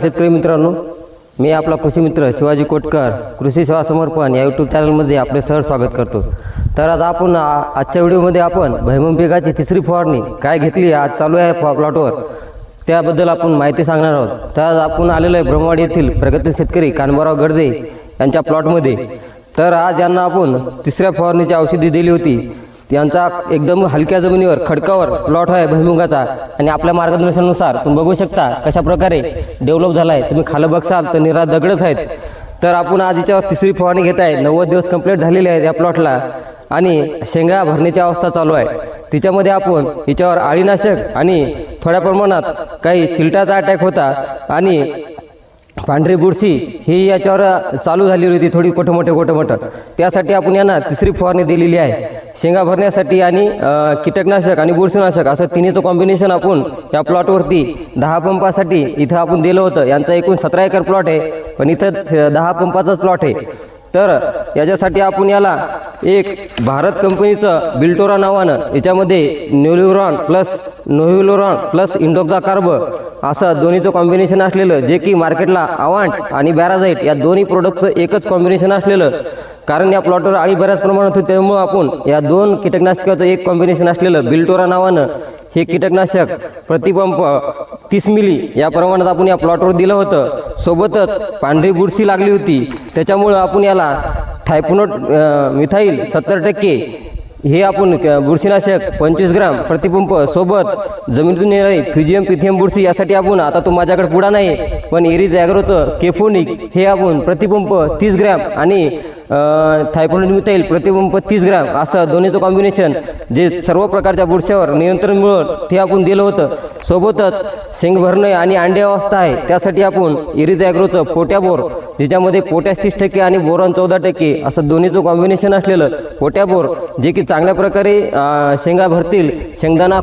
शेतकरी मित्रांनो मी आपला कृषी मित्र शिवाजी कोटकर कृषी सेवा समर्पण या यूट्यूब चॅनलमध्ये आपले सहर स्वागत करतो. तर आज आपण आजच्या व्हिडिओमध्ये आपण भैमम पिकाची तिसरी फवारणी काय घेतली आज चालू आहे प्लॉटवर त्याबद्दल आपण माहिती सांगणार आहोत. तर आज आपण आलेलो आहे ब्रह्मवाड येथील प्रगतील शेतकरी कानबाराव गडदे यांच्या प्लॉटमध्ये तर आज यांना आपण तिसऱ्या फवारणीची औषधी दिली होती. यांचा एकदम हलक्या जमिनीवर खडकावर प्लॉट आहे भुईमुगाचा. आणि आपल्या मार्गदर्शनानुसार तुम्ही बघू शकता कशा प्रकारे डेव्हलप झाला आहे तुम्ही खालं बघसाल तर निरा दगडच आहेत. तर आपण आज याच्यावर तिसरी फवारणी घेत आहे. नव्वद दिवस कंप्लीट झालेले आहेत या प्लॉटला आणि शेंगा भरण्याची अवस्था चालू आहे. तिच्यामध्ये आपण हिच्यावर आळीनाशक आणि थोड्या प्रमाणात काही चिलटाचा अटॅक होता. आणि पांढरी बुरशी ही याच्यावर चालू झालेली होती थोडी कोठं मोठं कोठं मोठं. त्यासाठी आपण यांना तिसरी फवारणी दिलेली आहे. शेंगा भरण्यासाठी आणि कीटकनाशक आणि बुरशीनाशक असं तिन्हीचं कॉम्बिनेशन आपण या प्लॉटवरती दहा पंपासाठी इथं आपण दिलं होतं. यांचा एकूण सतरा एकर प्लॉट आहे पण इथं दहा पंपाचाच प्लॉट आहे. तर याच्यासाठी आपण याला एक भारत कंपनीचं बिल्टोरा नावानं याच्यामध्ये novaluron plus novaluron plus indoxacarb असं दोन्हीचं कॉम्बिनेशन असलेलं जे की मार्केटला अवांट आणि बॅराझाईट या दोन्ही प्रोडक्टचं एकच कॉम्बिनेशन असलेलं. कारण या प्लॉटवर आळी बऱ्याच प्रमाणात होती त्यामुळं आपण या दोन कीटकनाशकाचं एक कॉम्बिनेशन असलेलं बिल्टोरा नावानं हे कीटकनाशक प्रतिपंप तीस मिली या प्रमाणात आपण या प्लॉटवर दिलं होतं. सोबतच पांढरी बुरशी लागली होती. त्याच्यामुळं आपण याला थायपोनोट मिथाईल सत्तर टक्के हे आपण बुरशीनाशक पंचवीस ग्राम प्रतिपंप सोबत जमिनीतून येणारी फ्युजियम पिथियम बुरशी यासाठी आपण आता तो माझ्याकडे पुढा नाही पण एरिज ॲग्रोचं केफोनिक हे आपण प्रतिपंप तीस ग्रॅम आणि थायपोनिड येईल. प्रतिबंब तीस ग्रॅम. असं दोन्हीचं कॉम्बिनेशन जे सर्व प्रकारच्या बुरश्यावर नियंत्रण मिळवत ते आपण दिलं होतं. सोबतच शेंग भरणे आणि अंडे अवस्था आहे. त्यासाठी आपण इरिज ॲग्रोचं पोट्याबोर ज्याच्यामध्ये पोटॅश तीस टक्के आणि बोरॉन चौदा टक्के असं दोन्हीचं कॉम्बिनेशन असलेलं पोट्याबोर जे की चांगल्या प्रकारे शेंगा भरतील. शेंगदाणा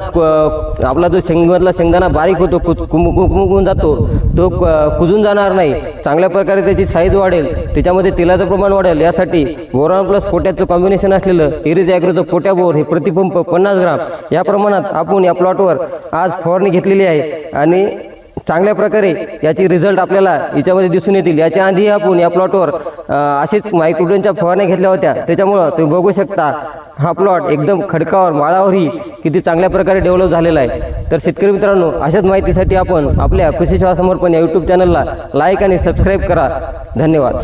आपला जो शेंगमधला शेंगदाणा बारीक होतो कुज- जातो तो क- कुजून जाणार नाही. चांगल्या प्रकारे त्याची साईज वाढेल. त्याच्यामध्ये तेलाचं प्रमाण वाढेल. यासाठी बोरॉन प्लस पोट्याचं कॉम्बिनेशन असलेलं इरिज ॲग्रोचं पोट्याबोर हे प्रतिपंप पन्नास ग्राम. या प्रमाणात आपण या प्लॉटवर आज फवारणी घेतलेली आहे आणि चांगल्या प्रकारे याची रिझल्ट आपल्याला याच्यामध्ये दिसून येतील. याच्या आधी आपण या प्लॉटवर अशीच मायक्रोडनच्या फवारण्या घेतल्या होत्या. त्याच्यामुळं तुम्ही बघू शकता हा प्लॉट एकदम खडकावर माळावरही किती चांगल्या प्रकारे डेव्हलप झालेला आहे. तर शेतकरी मित्रांनो अशाच माहितीसाठी आपण आपल्या कृषी सेवा समर्पण या यूट्यूब चॅनलला लाईक आणि सबस्क्राईब करा. धन्यवाद.